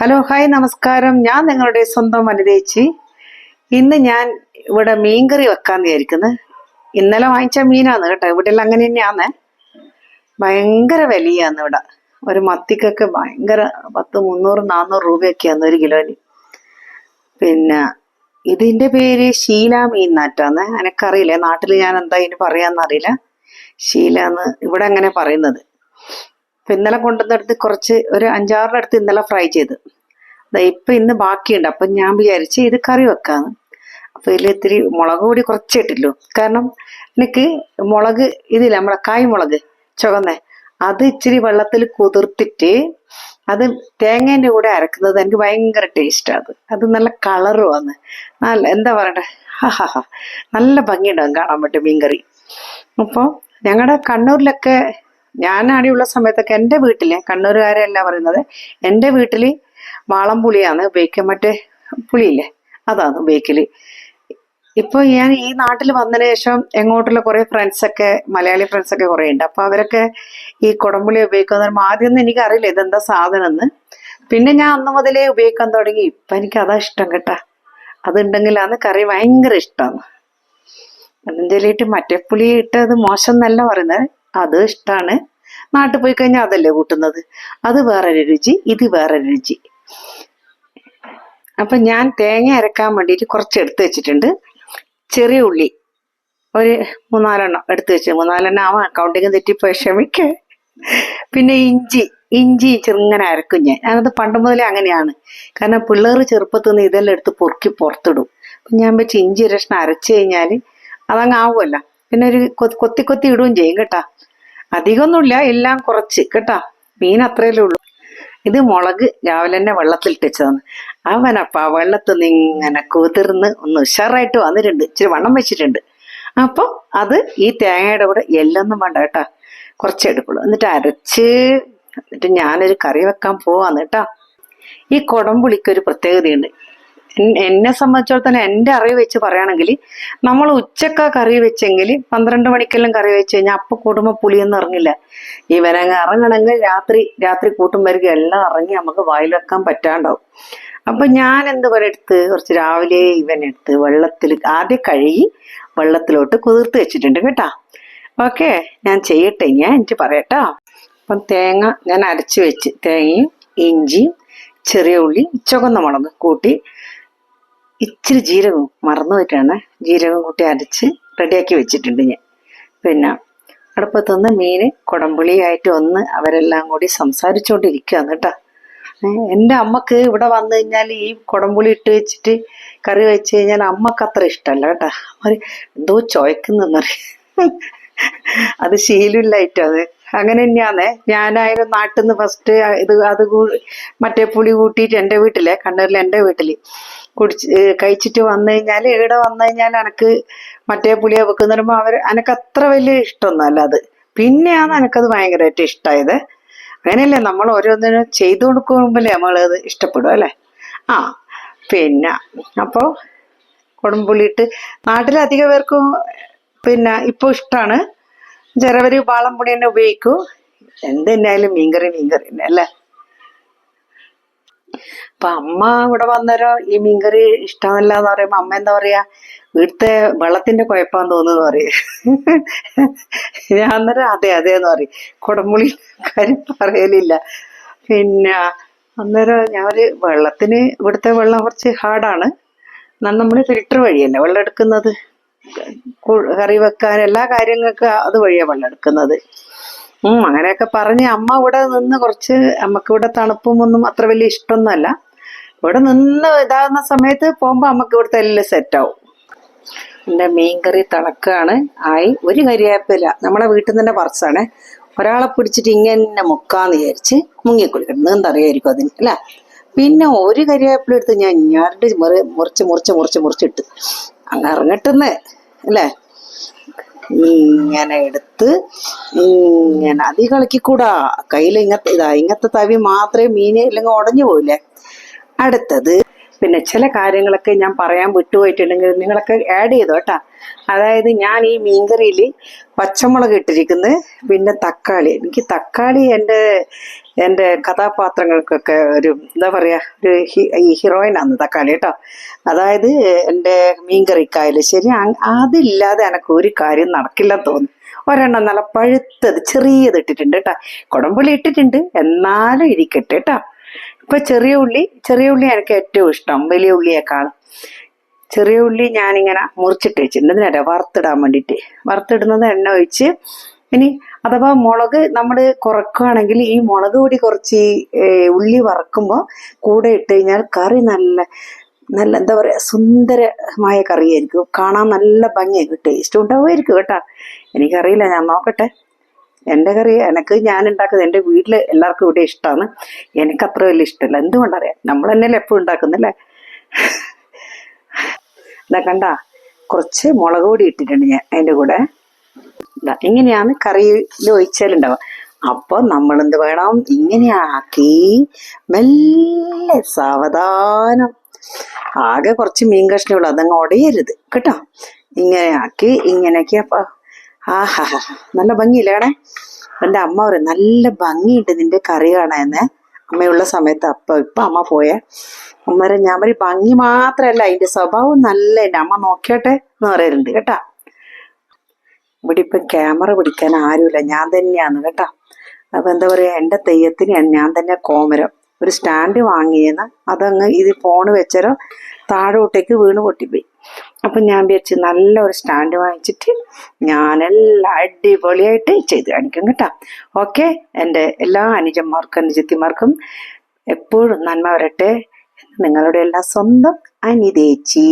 Hello hi നമസ്കാരം. ഞാൻ നിങ്ങളുടെ സ്വന്തം വനിതേച്ചി ഇന്ന് ഞാൻ ഇവിടെ മീൻകറി വെക്കാൻ വിചാരിക്കുന്നത് ഇന്നലെ വാങ്ങിച്ച മീനാണ് കേട്ടോ. ഇവിടെ എല്ലാം അങ്ങനെ തന്നെയാന്ന്. ഭയങ്കര വിലയാന്ന് ഇവിടെ. ഒരു മത്തിക്കൊക്കെ ഭയങ്കര പത്ത് മുന്നൂറ് നാന്നൂറ് രൂപയൊക്കെയാണ് ഒരു കിലോന്. പിന്നെ ഇതിന്റെ പേര് ശീല മീൻ നാറ്റാന്ന്. എനക്കറിയില്ല നാട്ടിൽ ഞാൻ എന്താ ഇതിന് പറയാന്നറിയില്ല. ശീലാന്ന് ഇവിടെ അങ്ങനെ പറയുന്നത്. അപ്പൊ ഇന്നലെ കൊണ്ടുവന്നെടുത്ത് കുറച്ച് ഒരു അഞ്ചാറിന്റെ അടുത്ത് ഇന്നലെ ഫ്രൈ ചെയ്ത്. ഇപ്പൊ ഇന്ന് ബാക്കിയുണ്ട്. അപ്പം ഞാൻ വിചാരിച്ച് ഇത് കറി വെക്കാന്ന്. അപ്പോൾ ഇതിൽ ഇത്തിരി മുളക് പൊടി കുറച്ചിട്ടില്ലോ കാരണം എനിക്ക് മുളക് ഇതില്ല നമ്മളെ കായ് മുളക് ചുവന്ന അത് ഇച്ചിരി വെള്ളത്തിൽ കുതിർത്തിട്ട് അത് തേങ്ങേന്റെ കൂടെ അരക്കുന്നത് എനിക്ക് ഭയങ്കര ടേസ്റ്റാണ് അത്. നല്ല കളറ് വന്ന് നല്ല എന്താ പറയണ്ടേ? ഹാ നല്ല ഭംഗിയുണ്ടാകും കാണാൻ പറ്റും മീൻകറി. അപ്പോൾ ഞങ്ങളുടെ കണ്ണൂരിലൊക്കെ ഞാൻ അടിയുള്ള സമയത്തൊക്കെ എന്റെ വീട്ടിൽ കണ്ണൂരുകാരല്ല പറയുന്നത് എന്റെ വീട്ടിൽ വാളം പുളിയാണ് ഉപയോഗിക്കുക. മറ്റേ പുളിയില്ലേ അതാണ് ഉപയോഗിക്കൽ. ഇപ്പൊ ഞാൻ ഈ നാട്ടിൽ വന്നതിന് ശേഷം എങ്ങോട്ടുള്ള കുറെ ഫ്രണ്ട്സൊക്കെ മലയാളി ഫ്രണ്ട്സൊക്കെ കുറെ ഉണ്ട്. അപ്പൊ അവരൊക്കെ ഈ കുടംപുളി ഉപയോഗിക്കുന്ന ആദ്യമൊന്നും എനിക്ക് അറിയില്ല ഇതെന്താ സാധനം എന്ന് പിന്നെ ഞാൻ അന്ന് മുതലേ ഉപയോഗിക്കാൻ തുടങ്ങി. ഇപ്പൊ എനിക്ക് അതാ ഇഷ്ടം കേട്ടാ. അതുണ്ടെങ്കിലാണ് കറി ഭയങ്കര ഇഷ്ടമാണ് അതിന്റെ മറ്റേ പുളി ഇട്ടത് മോശം എന്നല്ല പറയുന്നത്. അത് ഇഷ്ടമാണ് നാട്ടിൽ പോയി കഴിഞ്ഞാൽ അതല്ലേ കൂട്ടുന്നത്. അത് വേറൊരു രുചി ഇത് വേറൊരു രുചി. അപ്പൊ ഞാൻ തേങ്ങ അരക്കാൻ വേണ്ടിയിട്ട് കുറച്ച് എടുത്തു വെച്ചിട്ടുണ്ട്. ചെറിയ ഉള്ളി ഒരു മൂന്നാലെണ്ണം എടുത്തു വെച്ചു. മൂന്നാലെണ്ണം ആവാം അക്കൗണ്ടിങ് തെറ്റിപ്പോയി ക്ഷമിക്ക. പിന്നെ ഇഞ്ചി ഇഞ്ചി ചെറുങ്ങനെ അരക്കും ഞാൻ. ഞാനത് പണ്ട് മുതലേ അങ്ങനെയാണ്. കാരണം പിള്ളേർ ചെറുപ്പത്തിൽ നിന്ന് ഇതെല്ലാം എടുത്ത് പൊറുക്കി പുറത്തിടും. ഞാൻ വെച്ച് ഇഞ്ചി രക്ഷണം അരച്ചു കഴിഞ്ഞാൽ അതങ്ങ് ആവുമല്ലോ. പിന്നെ ഒരു കൊത്തി കൊത്തി ഇടുകയും ചെയ്യും കേട്ടാ. അധികമൊന്നുമില്ല എല്ലാം കുറച്ച് കേട്ടാ. മീൻ അത്രയല്ലേ ഉള്ളൂ. ഇത് മുളക് രാവിലെ തന്നെ വെള്ളത്തിൽ ഇട്ടിച്ചതാണ്. അവനപ്പ വെള്ളത്തിൽ നിന്ന് ഇങ്ങനെ കുതിർന്ന് ഒന്ന് ഉഷാറായിട്ട് വന്നിട്ടുണ്ട്. ഇച്ചിരി വണ്ണം വെച്ചിട്ടുണ്ട്. അപ്പൊ അത് ഈ തേങ്ങയുടെ കൂടെ എല്ലൊന്നും വേണ്ട കേട്ടാ. കുറച്ച് എടുക്കുള്ളൂ. എന്നിട്ട് അരച്ച് എന്നിട്ട് ഞാനൊരു കറി വെക്കാൻ പോവാന്ന് കേട്ടാ. ഈ കുടംപുളിക്ക് ഒരു പ്രത്യേകതയുണ്ട്. എന്നെ സംബന്ധിച്ചിടത്തോളം എന്റെ അറിവ് വെച്ച് പറയുകയാണെങ്കിൽ നമ്മൾ ഉച്ചക്ക കറി വെച്ചെങ്കിൽ പന്ത്രണ്ട് മണിക്കെല്ലാം കറി വെച്ച് കഴിഞ്ഞാൽ അപ്പൊ കൂടുമ്പോൾ പുളിയൊന്നും ഇറങ്ങില്ല. ഇവനങ്ങ് ഇറങ്ങണമെങ്കിൽ രാത്രി രാത്രി കൂട്ടുമ്പോഴേക്കും എല്ലാം ഇറങ്ങി നമുക്ക് വായിൽ വെക്കാൻ പറ്റാണ്ടാവും. അപ്പൊ ഞാൻ എന്ത് എടുത്ത് കുറച്ച് രാവിലെ ഇവനെടുത്ത് വെള്ളത്തിൽ ആദ്യം കഴുകി വെള്ളത്തിലോട്ട് കുതിർത്ത് വെച്ചിട്ടുണ്ട് കേട്ടാ. ഓക്കെ ഞാൻ ചെയ്യട്ടെ ഞാൻ എനിക്ക് പറയട്ടോ. അപ്പം തേങ്ങ ഞാൻ അരച്ച് വെച്ച് തേങ്ങയും ഇഞ്ചിയും ചെറിയ ഉള്ളി ചുവന്ന മുളക് കൂട്ടി ഇച്ചിരി ജീരകവും മറന്നു പോയിട്ടാണ് ജീരകം കൂട്ടി അരച്ച് റെഡിയാക്കി വെച്ചിട്ടുണ്ട് ഞാൻ. പിന്നെ അടുപ്പത്തുനിന്ന് മീൻ കുടംപുളിയായിട്ട് ഒന്ന് അവരെല്ലാം കൂടി സംസാരിച്ചുകൊണ്ടിരിക്കുകയാണ് കേട്ടോ. എന്റെ അമ്മയ്ക്ക് ഇവിടെ വന്നു കഴിഞ്ഞാൽ ഈ കുടംപുളി ഇട്ട് വെച്ചിട്ട് കറി വെച്ച് കഴിഞ്ഞാൽ അമ്മയ്ക്ക് അത്ര ഇഷ്ടമല്ല കേട്ടോ. അവർ എന്തോ ചോയ്ക്കുന്നറി അത് ശീലമില്ലായിട്ടോ അത് അങ്ങനെ തന്നെയാന്നേ ഞാനായാലും നാട്ടിൽ നിന്ന് ഫസ്റ്റ് ഇത് അത് മറ്റേ പുളി കൂട്ടിയിട്ട് എന്റെ വീട്ടിലെ കണ്ണൂരിലെ എന്റെ വീട്ടിൽ കുടിച്ച് കഴിച്ചിട്ട് വന്നു കഴിഞ്ഞാൽ ഇവിടെ വന്നു കഴിഞ്ഞാൽ എനക്ക് മറ്റേ പുളിയെ വെക്കുന്ന പറയുമ്പോൾ അവർ എനക്ക് അത്ര വലിയ ഇഷ്ടമൊന്നുമല്ല അത്. പിന്നെയാണ് എനക്കത് ഭയങ്കരമായിട്ട് ഇഷ്ടമായത് അങ്ങനെയല്ലേ നമ്മൾ ഓരോന്നിനും ചെയ്തു കൊടുക്കുമ്പോഴേ നമ്മളത് ഇഷ്ടപ്പെടും അല്ലേ? ആ പിന്നെ അപ്പോൾ കുടംപുളിയിട്ട് നാട്ടിലധിക പേർക്കും പിന്നെ ഇപ്പോൾ ഇഷ്ടമാണ് ചിലവർ വാളംപുളി തന്നെ ഉപയോഗിക്കും. എന്ത് മീൻകറി മീൻകറി തന്നെ അല്ലേ? അപ്പൊ അമ്മ ഇവിടെ വന്നേരം ഈ മീൻകറി ഇഷ്ടമല്ല എന്ന് പറയുമ്പോ അമ്മ എന്താ പറയാ വീട്ടിലെ വെള്ളത്തിന്റെ കുഴപ്പാന്ന് തോന്നുന്നു പറയും. ഞാൻ അന്നേരം അതെ അതെ എന്ന് പറയും. കുടംപുളി കാര്യം പറയലില്ല. പിന്നെ അന്നേരം ഞാൻ ഒരു വെള്ളത്തിന് ഇവിടുത്തെ വെള്ളം കുറച്ച് ഹാർഡാണ്. നമ്മൾ ഫിൽറ്റർ വഴിയല്ലേ വെള്ളം എടുക്കുന്നത്? കറി വെക്കാൻ എല്ലാ കാര്യങ്ങൾക്കും അത് വഴിയാണ് വെള്ളം എടുക്കുന്നത്. ഉം അങ്ങനെയൊക്കെ പറഞ്ഞ് അമ്മ ഇവിടെ നിന്ന് കുറച്ച് അമ്മയ്ക്ക് ഇവിടെ തണുപ്പും ഒന്നും അത്ര വലിയ ഇഷ്ടമൊന്നുമല്ല. ഇവിടെ നിന്ന് ഇതാകുന്ന സമയത്ത് പോകുമ്പോ അമ്മയ്ക്ക് ഇവിടുത്തെ എല്ലാം സെറ്റാവും എന്റെ മീൻകറി തിളക്കാണ്. ആയി ഒരു കരിയാപ്പില്ല നമ്മളെ വീട്ടിൽ നിന്ന് തന്നെ പറിച്ചാണ്. ഒരാളെ പിടിച്ചിട്ട് ഇങ്ങനെ മുക്കാന്ന് വിചാരിച്ച് മുങ്ങിക്കുളിക്കണം നീന്ത അറിയായിരിക്കും അതിന് അല്ല? പിന്നെ ഒരു കരിയാപ്പില എടുത്ത് ഞാൻ ഞരണ്ട് മുറി മുറിച്ച് മുറിച്ച് മുറിച്ച് മുറിച്ചിട്ട് അങ്ങ് ഇറങ്ങട്ടെന്ന് അല്ലേ? ഇങ്ങനെ എടുത്ത് ഇങ്ങനെ അതി കളിക്കൂടാ കയ്യിൽ ഇങ്ങനത്തെ ഇതാ ഇങ്ങനത്തെ തവി മാത്രമേ മീനെ ഇല്ലെങ്കിൽ ഉടഞ്ഞു പോയില്ലേ അടുത്തത് പിന്നെ ചില കാര്യങ്ങളൊക്കെ ഞാൻ പറയാൻ വിട്ടുപോയിട്ടുണ്ടെങ്കിൽ നിങ്ങളൊക്കെ ആഡ് ചെയ്തോ കേട്ടാ. അതായത് ഞാൻ ഈ മീൻകറിയിൽ പച്ചമുളക് ഇട്ടിരിക്കുന്നത് പിന്നെ തക്കാളി. എനിക്ക് തക്കാളി എന്റെ എന്റെ കഥാപാത്രങ്ങൾക്കൊക്കെ ഒരു എന്താ പറയുക ഒരു ഈ ഹീറോയിനാണ് തക്കാളി കേട്ടോ. അതായത് എന്റെ മീൻകറിക്കായാലും ശരി അതില്ലാതെ എനക്ക് ഒരു കാര്യം നടക്കില്ലെന്ന് തോന്നുന്നു. ഒരെണ്ണം നല്ല പഴുത്തത് ചെറിയത് ഇട്ടിട്ടുണ്ട് കേട്ടോ. കുടംപുളി ഇട്ടിട്ടുണ്ട് എന്നാലും ഇരിക്കട്ടെ കേട്ടോ. ഇപ്പൊ ചെറിയ ഉള്ളി ചെറിയ ഉള്ളി എനിക്ക് ഏറ്റവും ഇഷ്ടം വലിയ ഉള്ളിയേക്കാൾ. ചെറിയ ഉള്ളി ഞാനിങ്ങനെ മുറിച്ചിട്ട് വെച്ചിട്ടുണ്ട്. വറുത്തിടാൻ വേണ്ടിയിട്ട്. വറുത്തിടുന്നത് എണ്ണ ഒഴിച്ച് ഇനി അഥവാ മുളക് നമ്മൾ കുറക്കുകയാണെങ്കിൽ ഈ മുളക് പൊടി കുറച്ച് ഉള്ളി വറക്കുമ്പോൾ കൂടെ ഇട്ട് കഴിഞ്ഞാൽ കറി നല്ല നല്ല എന്താ പറയുക സുന്ദരമായ കറിയായിരിക്കും. കാണാൻ നല്ല ഭംഗിയായിരിക്കും ടേസ്റ്റ് ഉണ്ടാവുമായിരിക്കും കേട്ടോ. എനിക്കറിയില്ല ഞാൻ നോക്കട്ടെ. എന്റെ കറി എനിക്ക് ഞാൻ ഉണ്ടാക്കുന്നത് എന്റെ വീട്ടിൽ എല്ലാവർക്കും ഇവിടെ ഇഷ്ടമാണ് എനിക്ക് അത്ര വലിയ ഇഷ്ടമല്ല എന്തുകൊണ്ടറിയാം? നമ്മൾ തന്നെയല്ലേ എപ്പോഴും ഉണ്ടാക്കുന്നല്ലേ? ഇതാ കണ്ട കുറച്ച് മുളക് പൊടി ഇട്ടിട്ടുണ്ട് ഞാൻ അതിന്റെ കൂടെ. ദാ ഇങ്ങനെയാണ് കറിയിൽ ഒഴിച്ചാലുണ്ടാവുക അപ്പോൾ നമ്മൾ എന്ത് വേണം? ഇങ്ങനെ ആക്കി മെല്ലെ സാവധാനം. ആകെ കുറച്ച് മീൻ കഷ്ണമുള്ളൂ അതങ്ങ് ഉടയരുത് കേട്ടോ? ഇങ്ങനെ ആക്കി ഇങ്ങനെയൊക്കെ അപ്പൊ ആഹാ നല്ല ഭംഗിയില്ലേണേ എന്റെ അമ്മ പറയും നല്ല ഭംഗിയുണ്ട് നിന്റെ കറി കാണാന്ന് അമ്മയുള്ള സമയത്ത് അപ്പം ഇപ്പൊ അമ്മ പോയേ. അമ്മരെ ഞാൻ പറയും ഭംഗി മാത്രമല്ല അതിന്റെ സ്വഭാവം നല്ല എന്റെ അമ്മ നോക്കിയോട്ടെ എന്ന് പറയലുണ്ട് കേട്ടാ. ഇവിടെ ഇപ്പം ക്യാമറ പിടിക്കാൻ ആരുമില്ല ഞാൻ തന്നെയാണ് കേട്ടാ. അപ്പൊ എന്താ പറയാ എന്റെ തെയ്യത്തിന് ഞാൻ തന്നെ കോമരം. ഒരു സ്റ്റാൻഡ് വാങ്ങിയെന്ന് അതങ്ങ് ഇത് ഫോണ് വെച്ചരോ താഴോട്ടേക്ക് വീണ് പൊട്ടിപ്പോയി. അപ്പം ഞാൻ വിചാരിച്ച് നല്ല ഒരു സ്റ്റാൻഡ് വാങ്ങിച്ചിട്ട് ഞാനെല്ലാം അടിപൊളിയായിട്ട് ചെയ്ത് കാണിക്കും കേട്ടോ. ഓക്കെ? എന്റെ എല്ലാ അനുജന്മാർക്കും അനുജത്തിമാർക്കും എപ്പോഴും നന്മ വരട്ടെ. നിങ്ങളുടെ എല്ലാ സ്വന്തം അനിതേച്ചി.